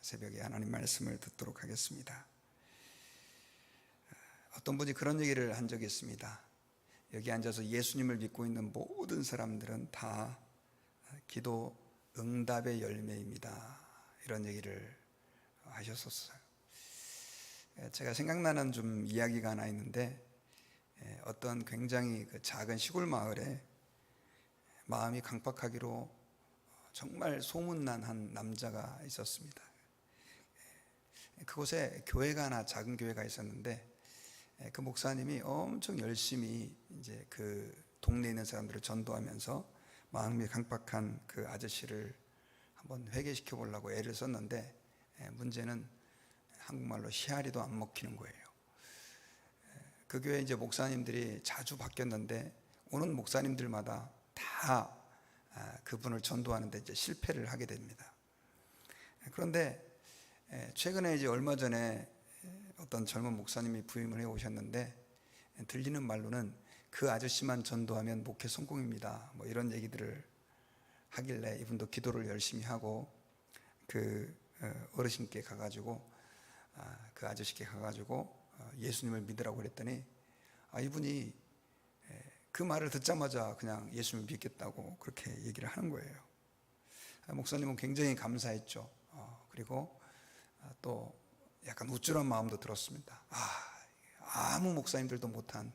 새벽에 하나님 말씀을 듣도록 하겠습니다. 어떤 분이 그런 얘기를 한 적이 있습니다. 여기 앉아서 예수님을 믿고 있는 모든 사람들은 다 기도 응답의 열매입니다. 이런 얘기를 하셨었어요. 제가 생각나는 좀 이야기가 하나 있는데 어떤 굉장히 그 작은 시골 마을에 마음이 강박하기로 정말 소문난 한 남자가 있었습니다. 그곳에 교회가 하나 작은 교회가 있었는데 그 목사님이 엄청 열심히 이제 그 동네에 있는 사람들을 전도하면서 마음이 강박한 그 아저씨를 한번 회개시켜 보려고 애를 썼는데 문제는 한국말로 시아리도 안 먹히는 거예요. 그 교회 이제 목사님들이 자주 바뀌었는데 오는 목사님들마다 다 그분을 전도하는데 이제 실패를 하게 됩니다. 그런데 최근에 이제 얼마 전에 어떤 젊은 목사님이 부임을 해 오셨는데 들리는 말로는 그 아저씨만 전도하면 목회 성공입니다. 뭐 이런 얘기들을 하길래 이분도 기도를 열심히 하고 그 어르신께 가가지고 그 아저씨께 가가지고 예수님을 믿으라고 그랬더니 아 이분이 그 말을 듣자마자 그냥 예수님을 믿겠다고 그렇게 얘기를 하는 거예요. 목사님은 굉장히 감사했죠. 어, 그리고 또 약간 우쭐한 마음도 들었습니다. 아, 아무 목사님들도 못한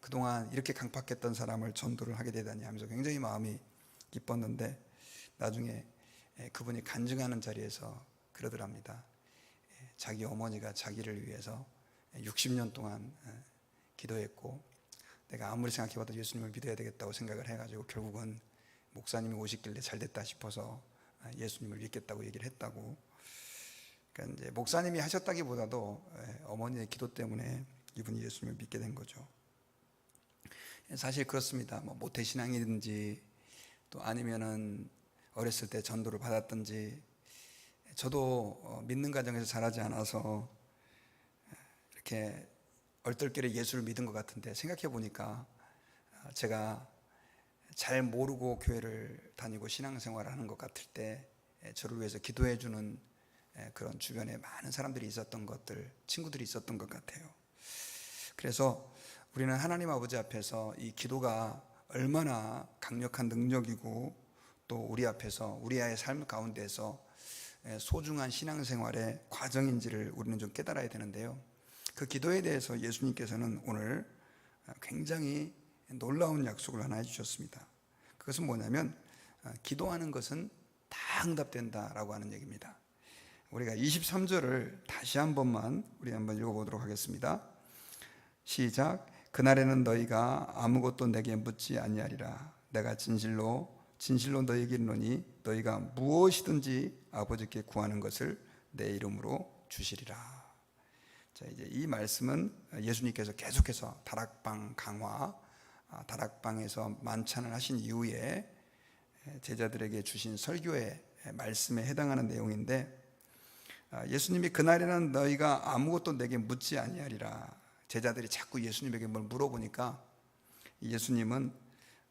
그동안 이렇게 강팍했던 사람을 전도를 하게 되다니 하면서 굉장히 마음이 기뻤는데 나중에 그분이 간증하는 자리에서 그러더랍니다. 자기 어머니가 자기를 위해서 60년 동안 기도했고 내가 아무리 생각해봐도 예수님을 믿어야 되겠다고 생각을 해가지고 결국은 목사님이 오시길래 잘 됐다 싶어서 예수님을 믿겠다고 얘기를 했다고. 그러니까 이제 목사님이 하셨다기보다도 어머니의 기도 때문에 이분이 예수님을 믿게 된 거죠. 사실 그렇습니다. 뭐 모태 신앙이든지 또 아니면은 어렸을 때 전도를 받았든지 저도 어, 믿는 가정에서 자라지 않아서 이렇게 얼떨결에 예수를 믿은 것 같은데 생각해 보니까 어, 제가 잘 모르고 교회를 다니고 신앙생활을 하는 것 같을 때 저를 위해서 기도해 주는 그런 주변에 많은 사람들이 있었던 것들, 친구들이 있었던 것 같아요. 그래서 우리는 하나님 아버지 앞에서 이 기도가 얼마나 강력한 능력이고 또 우리 앞에서 우리의 삶 가운데서 소중한 신앙생활의 과정인지를 우리는 좀 깨달아야 되는데요. 그 기도에 대해서 예수님께서는 오늘 굉장히 놀라운 약속을 하나 해주셨습니다. 그것은 뭐냐면 기도하는 것은 다 응답된다라고 하는 얘기입니다. 우리가 23절을 다시 한 번만 우리 한번 읽어보도록 하겠습니다. 시작. 그날에는 너희가 아무것도 내게 묻지 아니하리라. 내가 진실로 진실로 너희에게 이르노니 너희가 무엇이든지 아버지께 구하는 것을 내 이름으로 주시리라. 자, 이제 이 말씀은 예수님께서 계속해서 다락방 강화, 아, 다락방에서 만찬을 하신 이후에 제자들에게 주신 설교의 말씀에 해당하는 내용인데 아, 예수님이 그날에는 너희가 아무것도 내게 묻지 아니하리라. 제자들이 자꾸 예수님에게 뭘 물어보니까 예수님은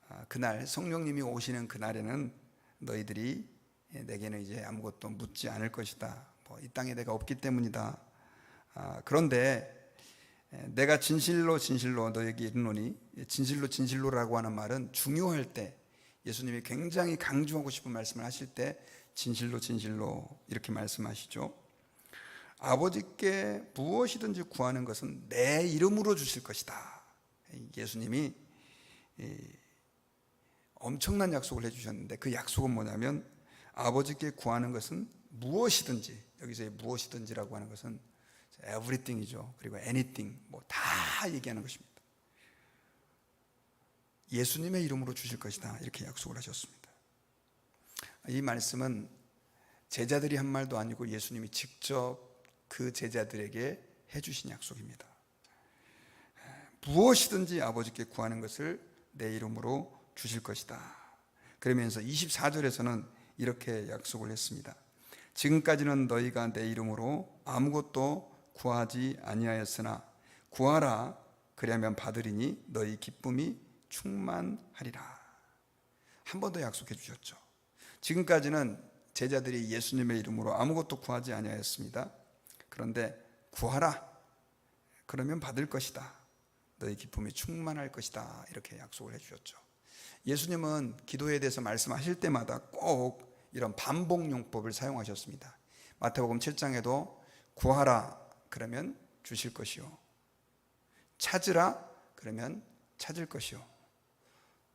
아, 그날 성령님이 오시는 그날에는 너희들이 내게는 이제 아무것도 묻지 않을 것이다. 뭐 이 땅에 내가 없기 때문이다. 아, 그런데 내가 진실로 진실로 너에게 이르노니 진실로 진실로라고 하는 말은 중요할 때 예수님이 굉장히 강조하고 싶은 말씀을 하실 때 진실로 진실로 이렇게 말씀하시죠. 아버지께 무엇이든지 구하는 것은 내 이름으로 주실 것이다. 예수님이 엄청난 약속을 해주셨는데 그 약속은 뭐냐면 아버지께 구하는 것은 무엇이든지 여기서 무엇이든지라고 하는 것은 everything이죠. 그리고 anything 뭐 다 얘기하는 것입니다. 예수님의 이름으로 주실 것이다 이렇게 약속을 하셨습니다. 이 말씀은 제자들이 한 말도 아니고 예수님이 직접 그 제자들에게 해주신 약속입니다. 무엇이든지 아버지께 구하는 것을 내 이름으로 주실 것이다. 그러면서 24절에서는 이렇게 약속을 했습니다. 지금까지는 너희가 내 이름으로 아무것도 구하지 아니하였으나 구하라 그리하면 받으리니 너희 기쁨이 충만하리라. 한 번 더 약속해 주셨죠. 지금까지는 제자들이 예수님의 이름으로 아무것도 구하지 아니하였습니다. 그런데 구하라. 그러면 받을 것이다. 너희 기쁨이 충만할 것이다. 이렇게 약속을 해 주셨죠. 예수님은 기도에 대해서 말씀하실 때마다 꼭 이런 반복 용법을 사용하셨습니다. 마태복음 7장에도 구하라 그러면 주실 것이요. 찾으라 그러면 찾을 것이요.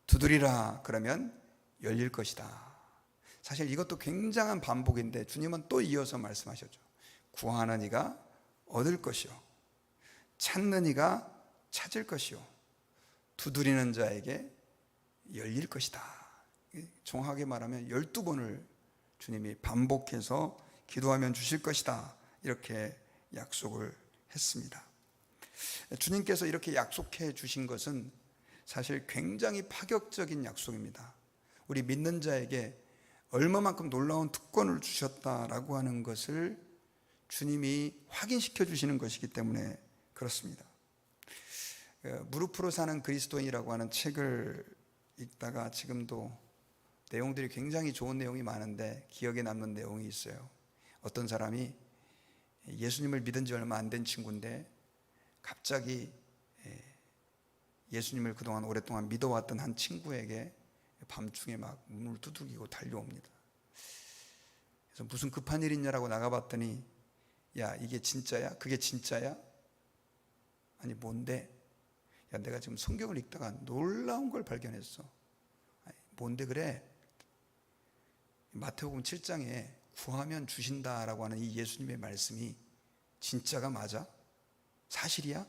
두드리라 그러면 열릴 것이다. 사실 이것도 굉장한 반복인데 주님은 또 이어서 말씀하셨죠. 구하는 이가 얻을 것이요. 찾는 이가 찾을 것이요. 두드리는 자에게 열릴 것이다. 정확하게 말하면 12번을 주님이 반복해서 기도하면 주실 것이다. 이렇게 약속을 했습니다. 주님께서 이렇게 약속해 주신 것은 사실 굉장히 파격적인 약속입니다. 우리 믿는 자에게 얼마만큼 놀라운 특권을 주셨다라고 하는 것을 주님이 확인시켜 주시는 것이기 때문에 그렇습니다. 어, 무릎으로 사는 그리스도인이라고 하는 책을 읽다가 지금도 내용들이 굉장히 좋은 내용이 많은데 기억에 남는 내용이 있어요. 어떤 사람이 예수님을 믿은 지 얼마 안 된 친구인데 갑자기 예수님을 그동안 오랫동안 믿어왔던 한 친구에게 밤중에 막 문을 두들기고 달려옵니다. 그래서 무슨 급한 일 있냐라고 나가봤더니 야 이게 진짜야? 그게 진짜야? 아니 뭔데? 야 내가 지금 성경을 읽다가 놀라운 걸 발견했어. 아니, 뭔데 그래? 마태복음 7장에 구하면 주신다라고 하는 이 예수님의 말씀이 진짜가 맞아? 사실이야?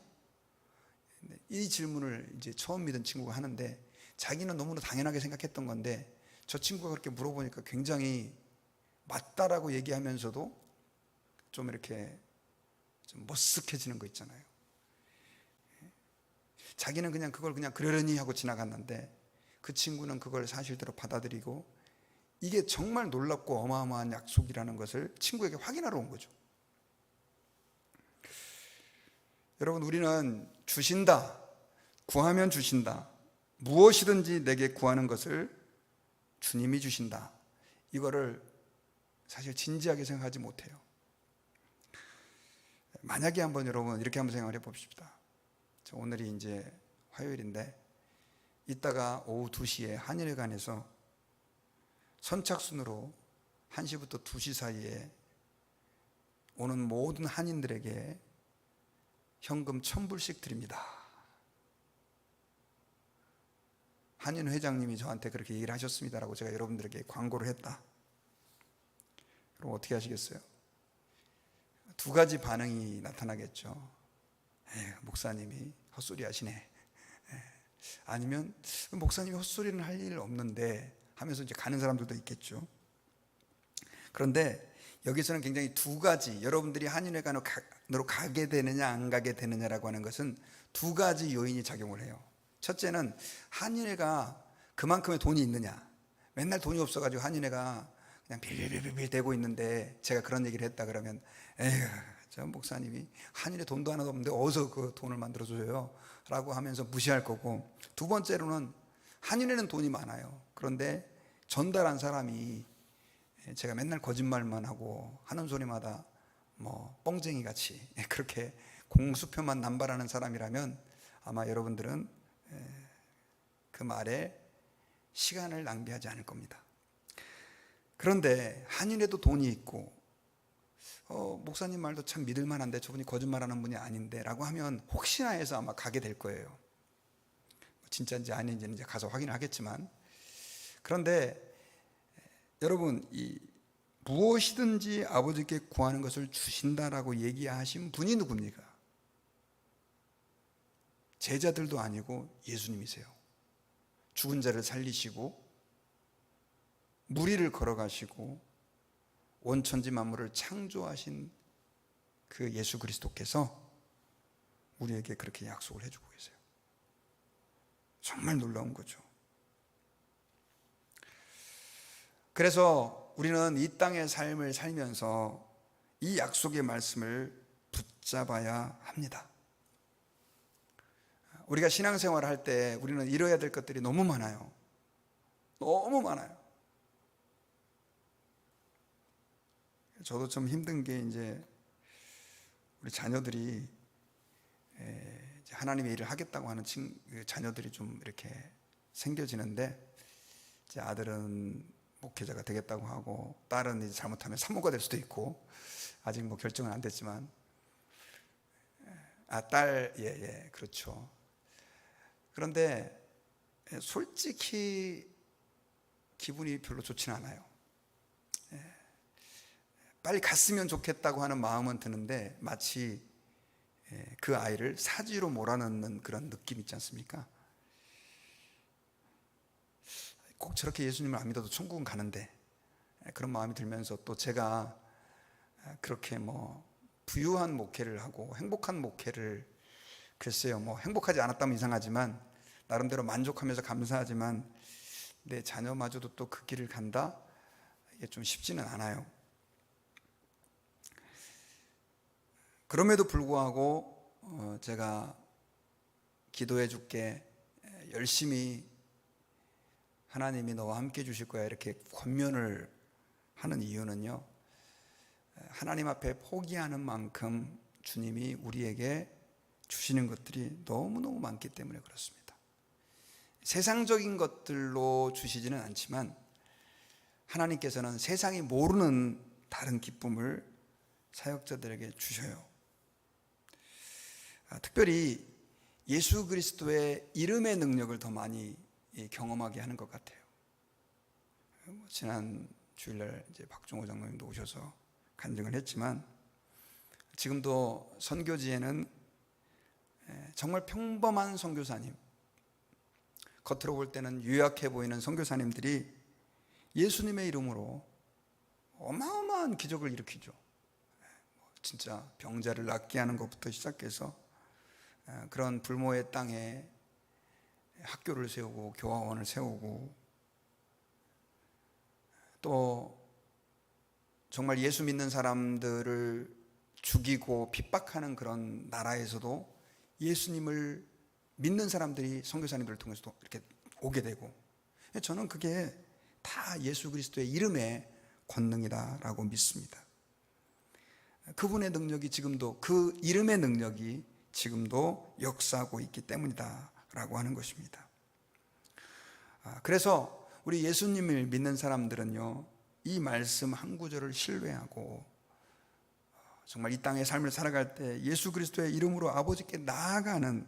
이 질문을 이제 처음 믿은 친구가 하는데 자기는 너무나 당연하게 생각했던 건데 저 친구가 그렇게 물어보니까 굉장히 맞다라고 얘기하면서도 좀 이렇게 좀 머쓱해지는 거 있잖아요. 자기는 그냥 그걸 그냥 그러려니 하고 지나갔는데 그 친구는 그걸 사실대로 받아들이고 이게 정말 놀랍고 어마어마한 약속이라는 것을 친구에게 확인하러 온 거죠. 여러분, 우리는 주신다, 구하면 주신다, 무엇이든지 내게 구하는 것을 주님이 주신다. 이거를 사실 진지하게 생각하지 못해요. 만약에 한번 여러분 이렇게 한번 생각을 해봅시다. 오늘이 이제 화요일인데 이따가 오후 2시에 한일회관에서 선착순으로 1시부터 2시 사이에 오는 모든 한인들에게 현금 1000불씩 드립니다. 한인 회장님이 저한테 그렇게 얘기를 하셨습니다라고 제가 여러분들에게 광고를 했다. 그럼 어떻게 하시겠어요? 두 가지 반응이 나타나겠죠. 에이, 목사님이 헛소리 하시네. 에이, 아니면 목사님이 헛소리는 할 일 없는데 하면서 이제 가는 사람들도 있겠죠. 그런데 여기서는 굉장히 두 가지 여러분들이 한인회관으로 가게 되느냐 안 가게 되느냐라고 하는 것은 두 가지 요인이 작용을 해요. 첫째는 한인회가 그만큼의 돈이 있느냐. 맨날 돈이 없어가지고 한인회가 그냥 빌빌빌빌 대고 있는데 제가 그런 얘기를 했다 그러면 에휴 저 목사님이 한일에 돈도 하나도 없는데 어디서 그 돈을 만들어 줘요 라고 하면서 무시할 거고 두 번째로는 한일에는 돈이 많아요 그런데 전달한 사람이 제가 맨날 거짓말만 하고 하는 소리마다 뭐 뻥쟁이 같이 그렇게 공수표만 남발하는 사람이라면 아마 여러분들은 그 말에 시간을 낭비하지 않을 겁니다. 그런데 한인에도 돈이 있고 어, 목사님 말도 참 믿을 만한데 저분이 거짓말하는 분이 아닌데라고 하면 혹시나 해서 아마 가게 될 거예요. 진짜인지 아닌지는 이제 가서 확인하겠지만 그런데 여러분 이 무엇이든지 아버지께 구하는 것을 주신다라고 얘기하신 분이 누굽니까? 제자들도 아니고 예수님이세요. 죽은 자를 살리시고 무리를 걸어가시고 원천지 만물을 창조하신 그 예수 그리스도께서 우리에게 그렇게 약속을 해주고 계세요. 정말 놀라운 거죠. 그래서 우리는 이 땅의 삶을 살면서 이 약속의 말씀을 붙잡아야 합니다. 우리가 신앙생활을 할 때 우리는 이뤄야 될 것들이 너무 많아요. 너무 많아요. 저도 좀 힘든 게 이제 우리 자녀들이 하나님의 일을 하겠다고 하는 친, 그 자녀들이 좀 이렇게 생겨지는데 제 아들은 목회자가 되겠다고 하고 딸은 이제 잘못하면 산모가 될 수도 있고 아직 뭐 결정은 안 됐지만 아 딸 예예 그렇죠. 그런데 솔직히 기분이 별로 좋지는 않아요. 예. 빨리 갔으면 좋겠다고 하는 마음은 드는데 마치 예, 그 아이를 사지로 몰아넣는 그런 느낌 있지 않습니까? 꼭 저렇게 예수님을 안 믿어도 천국은 가는데 예, 그런 마음이 들면서 또 제가 그렇게 뭐 부유한 목회를 하고 행복한 목회를 글쎄요 뭐 행복하지 않았다면 이상하지만 나름대로 만족하면서 감사하지만 내 자녀마저도 또 그 길을 간다 이게 좀 쉽지는 않아요. 그럼에도 불구하고 어, 제가 기도해 줄게 열심히 하나님이 너와 함께 주실 거야 이렇게 권면을 하는 이유는요. 하나님 앞에 포기하는 만큼 주님이 우리에게 주시는 것들이 너무너무 많기 때문에 그렇습니다. 세상적인 것들로 주시지는 않지만 하나님께서는 세상이 모르는 다른 기쁨을 사역자들에게 주셔요. 아, 특별히 예수 그리스도의 이름의 능력을 더 많이 경험하게 하는 것 같아요. 뭐 지난 주일날 이제 박종호 장로님도 오셔서 간증을 했지만 지금도 선교지에는 정말 평범한 선교사님, 겉으로 볼 때는 유약해 보이는 선교사님들이 예수님의 이름으로 어마어마한 기적을 일으키죠. 진짜 병자를 낫게 하는 것부터 시작해서 그런 불모의 땅에 학교를 세우고 교화원을 세우고 또 정말 예수 믿는 사람들을 죽이고 핍박하는 그런 나라에서도 예수님을 믿는 사람들이 선교사님들을 통해서 이렇게 오게 되고 저는 그게 다 예수 그리스도의 이름의 권능이다라고 믿습니다. 그분의 능력이 지금도 그 이름의 능력이 지금도 역사하고 있기 때문이다라고 하는 것입니다. 아, 그래서 우리 예수님을 믿는 사람들은요, 이 말씀 한 구절을 신뢰하고 정말 이 땅의 삶을 살아갈 때 예수 그리스도의 이름으로 아버지께 나아가는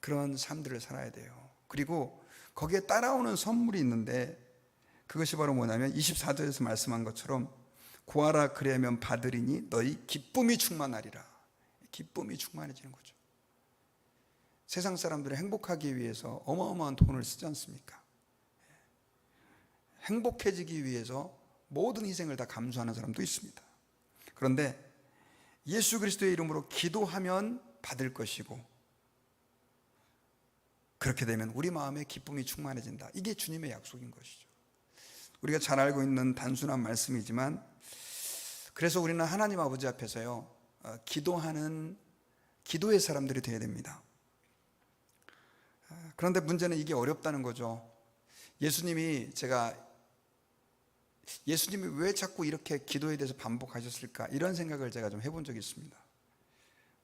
그런 삶들을 살아야 돼요. 그리고 거기에 따라오는 선물이 있는데 그것이 바로 뭐냐면 24절에서 말씀한 것처럼 구하라 그래야면 받으리니 너희 기쁨이 충만하리라. 기쁨이 충만해지는 거죠. 세상 사람들은 행복하기 위해서 어마어마한 돈을 쓰지 않습니까? 행복해지기 위해서 모든 희생을 다 감수하는 사람도 있습니다. 그런데 예수 그리스도의 이름으로 기도하면 받을 것이고 그렇게 되면 우리 마음에 기쁨이 충만해진다. 이게 주님의 약속인 것이죠. 우리가 잘 알고 있는 단순한 말씀이지만 그래서 우리는 하나님 아버지 앞에서요 어, 기도하는 기도의 사람들이 되어야 됩니다. 어, 그런데 문제는 이게 어렵다는 거죠. 예수님이 제가 예수님이 왜 자꾸 이렇게 기도에 대해서 반복하셨을까 이런 생각을 제가 좀 해본 적이 있습니다.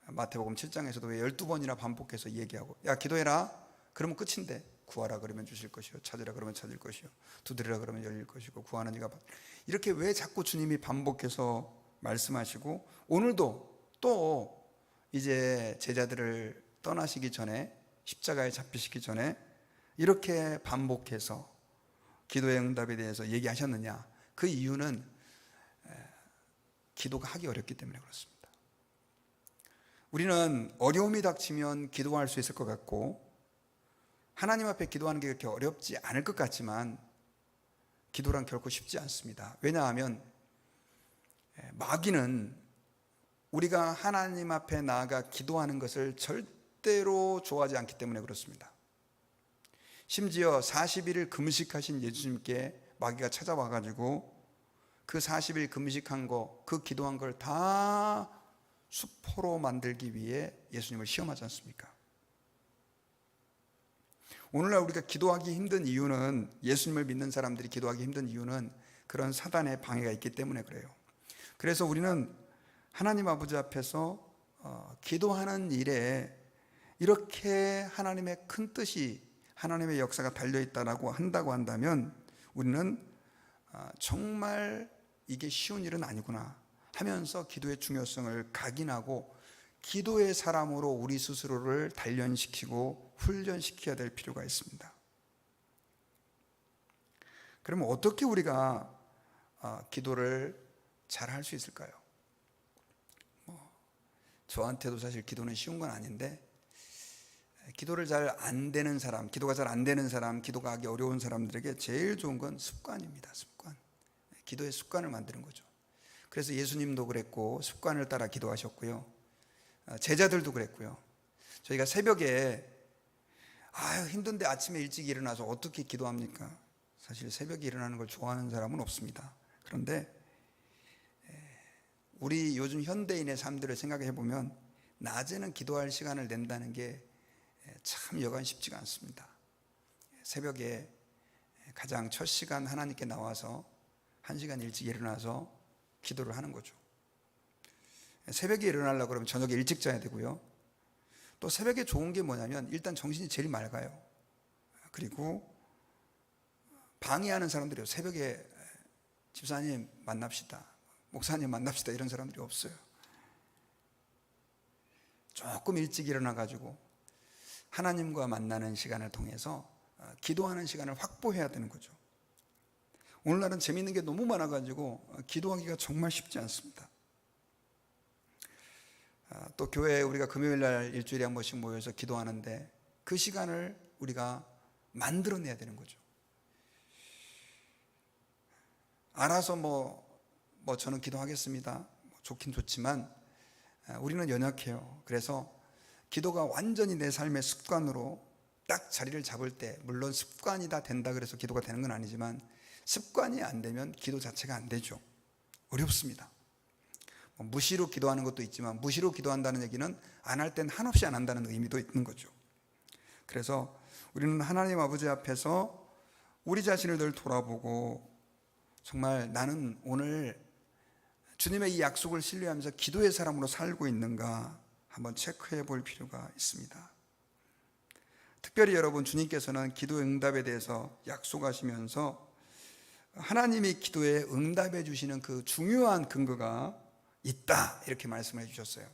마태복음 7장에서도 왜 12번이나 반복해서 얘기하고 야 기도해라 그러면 끝인데 구하라 그러면 주실 것이요 찾으라 그러면 찾을 것이요 두드리라 그러면 열릴 것이고 구하는 이가 이렇게 왜 자꾸 주님이 반복해서 말씀하시고 오늘도 또 이제 제자들을 떠나시기 전에 십자가에 잡히시기 전에 이렇게 반복해서 기도의 응답에 대해서 얘기하셨느냐 그 이유는 기도가 하기 어렵기 때문에 그렇습니다. 우리는 어려움이 닥치면 기도할 수 있을 것 같고 하나님 앞에 기도하는 게 그렇게 어렵지 않을 것 같지만 기도란 결코 쉽지 않습니다. 왜냐하면 마귀는 우리가 하나님 앞에 나아가 기도하는 것을 절대로 좋아하지 않기 때문에 그렇습니다. 심지어 40일을 금식하신 예수님께 마귀가 찾아와 가지고 그 40일 금식한 거, 그 기도한 걸 다 수포로 만들기 위해 예수님을 시험하지 않습니까? 오늘날 우리가 기도하기 힘든 이유는 예수님을 믿는 사람들이 기도하기 힘든 이유는 그런 사단의 방해가 있기 때문에 그래요. 그래서 우리는 하나님 아버지 앞에서 어, 기도하는 일에 이렇게 하나님의 큰 뜻이 하나님의 역사가 달려 있다라고 한다고 한다면 우리는 아, 정말 이게 쉬운 일은 아니구나 하면서 기도의 중요성을 각인하고 기도의 사람으로 우리 스스로를 단련시키고 훈련시켜야 될 필요가 있습니다. 그러면 어떻게 우리가 아, 기도를 잘 할 수 있을까요? 뭐, 저한테도 사실 기도는 쉬운 건 아닌데 기도를 잘 안 되는 사람, 기도가 잘 안 되는 사람, 기도가 하기 어려운 사람들에게 제일 좋은 건 습관입니다. 습관. 기도의 습관을 만드는 거죠. 그래서 예수님도 그랬고 습관을 따라 기도하셨고요. 아, 제자들도 그랬고요. 저희가 새벽에 아유 힘든데 아침에 일찍 일어나서 어떻게 기도합니까? 사실 새벽에 일어나는 걸 좋아하는 사람은 없습니다. 그런데 우리 요즘 현대인의 삶들을 생각해 보면 낮에는 기도할 시간을 낸다는 게 참 여간 쉽지가 않습니다. 새벽에 가장 첫 시간 하나님께 나와서 한 시간 일찍 일어나서 기도를 하는 거죠. 새벽에 일어나려고 그러면 저녁에 일찍 자야 되고요. 또 새벽에 좋은 게 뭐냐면 일단 정신이 제일 맑아요. 그리고 방해하는 사람들이요. 새벽에 집사님 만납시다. 목사님 만납시다. 이런 사람들이 없어요. 조금 일찍 일어나 가지고 하나님과 만나는 시간을 통해서 어, 기도하는 시간을 확보해야 되는 거죠. 오늘날은 재밌는 게 너무 많아 가지고 어, 기도하기가 정말 쉽지 않습니다. 아, 또 교회에 우리가 금요일 날 일주일에 한 번씩 모여서 기도하는데 그 시간을 우리가 만들어내야 되는 거죠. 알아서 뭐, 뭐 저는 기도하겠습니다. 뭐 좋긴 좋지만 아, 우리는 연약해요. 그래서 기도가 완전히 내 삶의 습관으로 딱 자리를 잡을 때 물론 습관이 다 된다 그래서 기도가 되는 건 아니지만 습관이 안 되면 기도 자체가 안 되죠. 어렵습니다. 뭐 무시로 기도하는 것도 있지만 무시로 기도한다는 얘기는 안 할 땐 한없이 안 한다는 의미도 있는 거죠. 그래서 우리는 하나님 아버지 앞에서 우리 자신을 늘 돌아보고 정말 나는 오늘 주님의 이 약속을 신뢰하면서 기도의 사람으로 살고 있는가 한번 체크해 볼 필요가 있습니다. 특별히 여러분 주님께서는 기도 응답에 대해서 약속하시면서 하나님이 기도에 응답해 주시는 그 중요한 근거가 있다 이렇게 말씀해 주셨어요.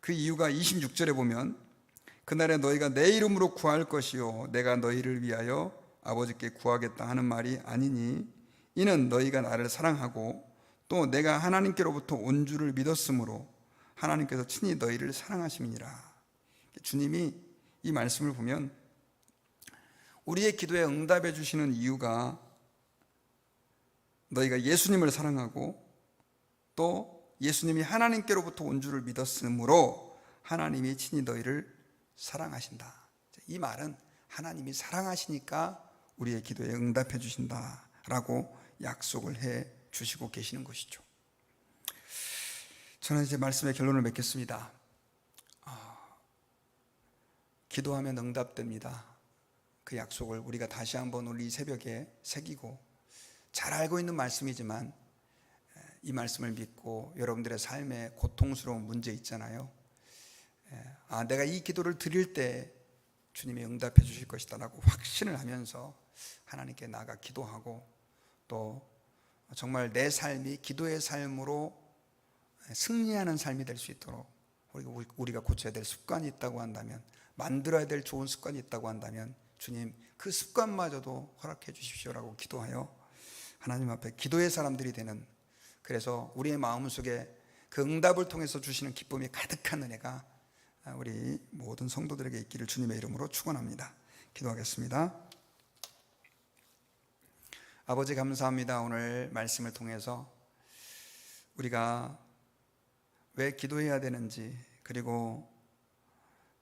그 이유가 26절에 보면 그날에 너희가 내 이름으로 구할 것이요 내가 너희를 위하여 아버지께 구하겠다 하는 말이 아니니 이는 너희가 나를 사랑하고 또 내가 하나님께로부터 온 줄을 믿었으므로 하나님께서 친히 너희를 사랑하심이니라. 주님이 이 말씀을 보면 우리의 기도에 응답해 주시는 이유가 너희가 예수님을 사랑하고 또 예수님이 하나님께로부터 온 줄을 믿었으므로 하나님이 친히 너희를 사랑하신다. 이 말은 하나님이 사랑하시니까 우리의 기도에 응답해 주신다라고 약속을 해 주시고 계시는 것이죠. 저는 이제 말씀의 결론을 맺겠습니다. 아, 기도하면 응답됩니다. 그 약속을 우리가 다시 한번 우리 새벽에 새기고 잘 알고 있는 말씀이지만 이 말씀을 믿고 여러분들의 삶에 고통스러운 문제 있잖아요. 아, 내가 이 기도를 드릴 때 주님이 응답해 주실 것이다라고 확신을 하면서 하나님께 나가 기도하고 또 정말 내 삶이 기도의 삶으로 승리하는 삶이 될 수 있도록 우리가 고쳐야 될 습관이 있다고 한다면 만들어야 될 좋은 습관이 있다고 한다면 주님 그 습관마저도 허락해 주십시오라고 기도하여 하나님 앞에 기도의 사람들이 되는 그래서 우리의 마음 속에 그 응답을 통해서 주시는 기쁨이 가득한 은혜가 우리 모든 성도들에게 있기를 주님의 이름으로 축원합니다. 기도하겠습니다. 아버지 감사합니다. 오늘 말씀을 통해서 우리가 왜 기도해야 되는지 그리고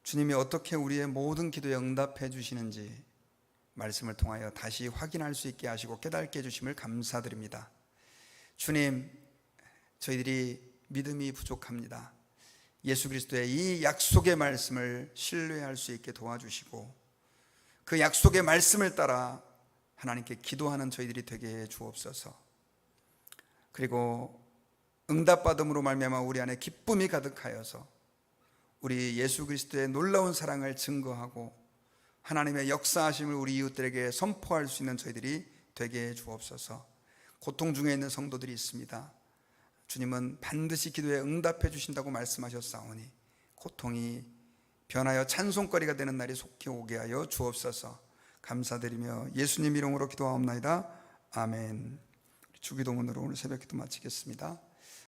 주님이 어떻게 우리의 모든 기도에 응답해 주시는지 말씀을 통하여 다시 확인할 수 있게 하시고 깨닫게 해 주심을 감사드립니다. 주님, 저희들이 믿음이 부족합니다. 예수 그리스도의 이 약속의 말씀을 신뢰할 수 있게 도와주시고 그 약속의 말씀을 따라 하나님께 기도하는 저희들이 되게 해 주옵소서. 그리고 응답받음으로 말미암아 우리 안에 기쁨이 가득하여서 우리 예수 그리스도의 놀라운 사랑을 증거하고 하나님의 역사하심을 우리 이웃들에게 선포할 수 있는 저희들이 되게 해 주옵소서. 고통 중에 있는 성도들이 있습니다. 주님은 반드시 기도에 응답해 주신다고 말씀하셨사오니 고통이 변하여 찬송거리가 되는 날이 속히 오게 하여 주옵소서. 감사드리며 예수님 이름으로 기도하옵나이다. 아멘. 주기도문으로 오늘 새벽 기도 마치겠습니다.